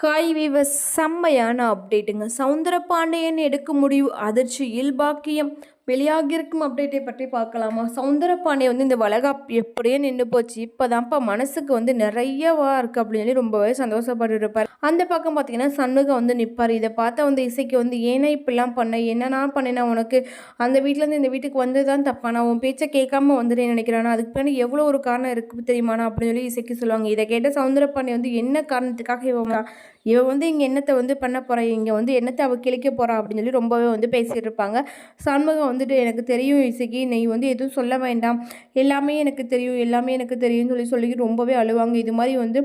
Hi viewers செம்மையான அப்டேட்டுங்க சவுந்தரபாண்டியன் எடுக்க முடிவு அதிர்ச்சியில் பாக்கியம் வெளியாகியிருக்கும் அப்டேட்டை பற்றி பார்க்கலாமா? சவுந்தரபாண்டியன் வந்து இந்த வளகாப் எப்படியே நின்று போச்சு. இப்போதான்ப்பா மனசுக்கு வந்து நிறையவா இருக்குது அப்படின்னு சொல்லி ரொம்பவே சந்தோஷப்பட்டு இருப்பார் அந்த பக்கம் பார்த்தீங்கன்னா சண்முகம் வந்து நிற்பார் இதை பார்த்தா வந்து இசைக்கு வந்து ஏன்னா இப்படிலாம் பண்ண என்னென்னா பண்ணினா உனக்கு? அந்த வீட்டிலேருந்து இந்த வீட்டுக்கு வந்து தான் தப்பானா உன் பேச்சை கேட்காம வந்துடுறேன் நினைக்கிறானா. அதுக்கு பின்னாடி எவ்வளோ ஒரு காரணம் இருக்குது தெரியுமானா அப்படின்னு சொல்லி இசைக்கு சொல்லுவாங்க. இதை கேட்ட சவுந்தரபாண்டியன் வந்து என்ன காரணத்துக்காக இவங்க இவன் வந்து இங்கே என்னத்தை வந்து பண்ண போகிறா இங்கே வந்து என்னத்தை அவள் கிழிக்க போகிறா அப்படின்னு சொல்லி ரொம்பவே வந்து பேசிகிட்டு இருப்பாங்க. சண்முகம் வந்துட்டு எனக்கு தெரியும் இசைக்கு. நீ வந்து எதுவும் சொல்ல வேண்டாம். எல்லாமே எனக்கு தெரியும். எல்லாமே எனக்கு தெரியும்னு சொல்லி சொல்லி ரொம்பவே அழுவாங்க. இது மாதிரி வந்து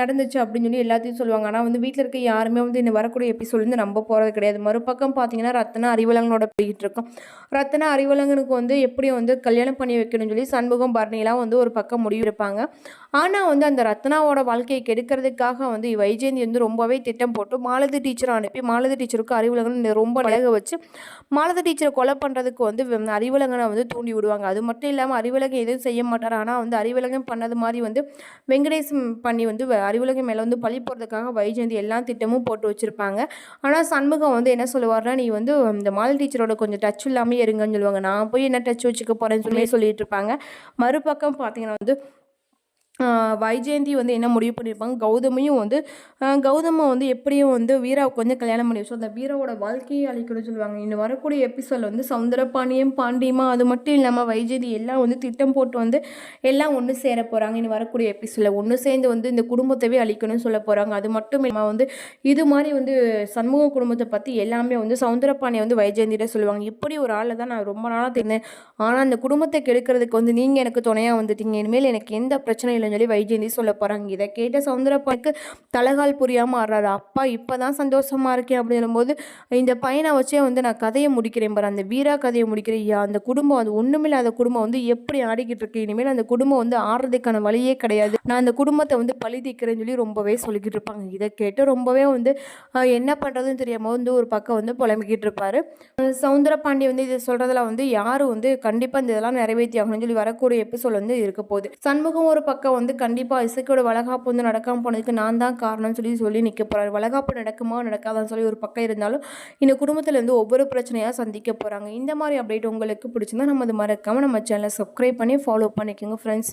நடந்துச்சு அப்படின்னு சொல்லி எல்லாத்தையும் சொல்லுவாங்க. ஆனால் வந்து வீட்டில் இருக்க யாருமே வந்து இந்த வரக்கூடிய எபிசோட் வந்து நம்ப போகிறது கிடையாது. மறுபக்கம் பார்த்தீங்கன்னா ரத்னா அறிவலங்கனோட போய்கிட்டு இருக்கோம் ரத்னா அறிவலங்கனுக்கு வந்து எப்படி வந்து கல்யாணம் பண்ணி வைக்கணும்னு சொல்லி சண்முகம் பரணிலாம் வந்து ஒரு பக்கம் முடிவு இருப்பாங்க ஆனால் வந்து அந்த ரத்னாவோட வாழ்க்கையை கெடுக்கிறதுக்காக வந்து வைஜெயந்தி வந்து ரொம்பவே திட்டம் போட்டு மாலதி டீச்சரை அனுப்பி மாலதி டீச்சருக்கு அறிவுலகன் ரொம்ப அழக வச்சு மாலதி டீச்சர் கொலை பண்ணுறதுக்கு வந்து வ- வந்து தூண்டி விடுவாங்க. அது மட்டும் இல்லாமல் அறிவிலகம் எதுவும் செய்ய மாட்டார். ஆனால் வந்து அறிவலகம் பண்ணது மாதிரி வந்து வெங்கடேஷ் பண்ணி வந்து அறிவலகம் மேலே வந்து பழி போடுறதுக்காக வைஜெயந்தி எல்லா திட்டமும் போட்டு வச்சுருப்பாங்க. ஆனால் சண்முகம் வந்து என்ன சொல்லுவார்னா நீ வந்து இந்த மால் டீச்சரோட கொஞ்சம் டச் இல்லாமல் இருங்கன்னு சொல்லுவாங்க. நான் போய் என்ன டச் வச்சுக்க போகிறேன்னு சொல்லி சொல்லிட்டு இருப்பாங்க. மறுபக்கம் பார்த்தீங்கன்னா வந்து வைஜெயந்தி வந்து என்ன முடிவு பண்ணியிருப்பாங்க கௌதமியும் வந்து ஆஹ் கௌதமை வந்து எப்படியும் வந்து வீராவுக்கு வந்து கல்யாணம் பண்ணி வச்சோம் அந்த வீராவோட வாழ்க்கையை அழிக்கணும்னு சொல்லுவாங்க. இன்னும் வரக்கூடிய எபிசோடில் வந்து சவுந்தரபாண்டியம் பாண்டியமா அது மட்டும் இல்லாமல் வைஜெயந்தி எல்லாம் வந்து திட்டம் போட்டு வந்து எல்லாம் ஒன்று சேர போகிறாங்க இன்னும் வரக்கூடிய எபிசோடில் ஒன்று சேர்ந்து வந்து இந்த குடும்பத்தவே அழிக்கணும்னு சொல்ல போகிறாங்க அது மட்டும் இல்லாமல் வந்து இது மாதிரி வந்து சண்முக குடும்பத்தை பற்றி எல்லாமே வந்து சவுந்தரபாண்டியை வந்து வைஜெயந்திட்ட சொல்லுவாங்க. இப்படி ஒரு ஆளை தான் நான் ரொம்ப நாளாக தெரிந்தேன் ஆனால் அந்த குடும்பத்தை கெடுக்கிறதுக்கு வந்து நீங்கள் எனக்கு துணையாக வந்துட்டீங்க. இனிமேல் எனக்கு எந்த பிரச்சனையும் இல்லைன்னு சொல்லி வைஜெயந்தி சொல்ல போகிறாங்க இதை கேட்ட சவுந்தரப்பாக்கு தலைகால் புரியாமல் ஆடுறாரு அப்பா இப்போ தான் சந்தோஷமாக இருக்கேன் அப்படிங்கும்போது இந்த பையனை வச்சே வந்து நான் கதையை முடிக்கிறேன் பாரு. அந்த வீரா கதையை முடிக்கிறேன் ஐயா அந்த குடும்பம் அது ஒன்றுமில்லாத குடும்பம் வந்து எப்படி ஆடிக்கிட்டு இருக்கு? இனிமேல் அந்த குடும்பம் வந்து ஆடுறதுக்கான வழியே கிடையாது. நான் அந்த குடும்பத்தை வந்து பழி தீக்கிறேன்னு சொல்லி ரொம்பவே சொல்லிக்கிட்டு இருப்பாங்க. இதை கேட்டு ரொம்பவே வந்து என்ன பண்ணுறதுன்னு தெரியாமல் வந்து ஒரு பக்கம் வந்து புலம்பிக்கிட்டு இருப்பார். சவுந்தர சவுந்தரபாண்டி வந்து இதை சொல்கிறதுல வந்து யாரும் வந்து கண்டிப்பாக இந்த இதெல்லாம் நிறைவேற்றி ஆகணும்னு சொல்லி வரக்கூடிய எபிசோட் வந்து இருக்க போகுது. சண்முகம் ஒரு பக்கம் வந்து கண்டிப்பாக இசைக்கோட வளகாப்பு வந்து நடக்காமல் போனதுக்கு நான் தான் காரணம்னு சொல்லி சொல்லி நிற்க போகிறாரு வளகாப்பு நடக்குமா நடக்காதான்னு சொல்லி ஒரு பக்கம் இருந்தாலும் இந்த குடும்பத்தில் இருந்து ஒவ்வொரு பிரச்சனையாக சந்திக்க போகிறாங்க இந்த மாதிரி அப்டேட் உங்களுக்கு பிடிச்சிருந்தா நம்ம அது மறக்காமல் நம்ம சேனலை சப்ஸ்கிரைப் பண்ணி ஃபாலோ பண்ணிக்கோங்க ஃப்ரெண்ட்ஸ்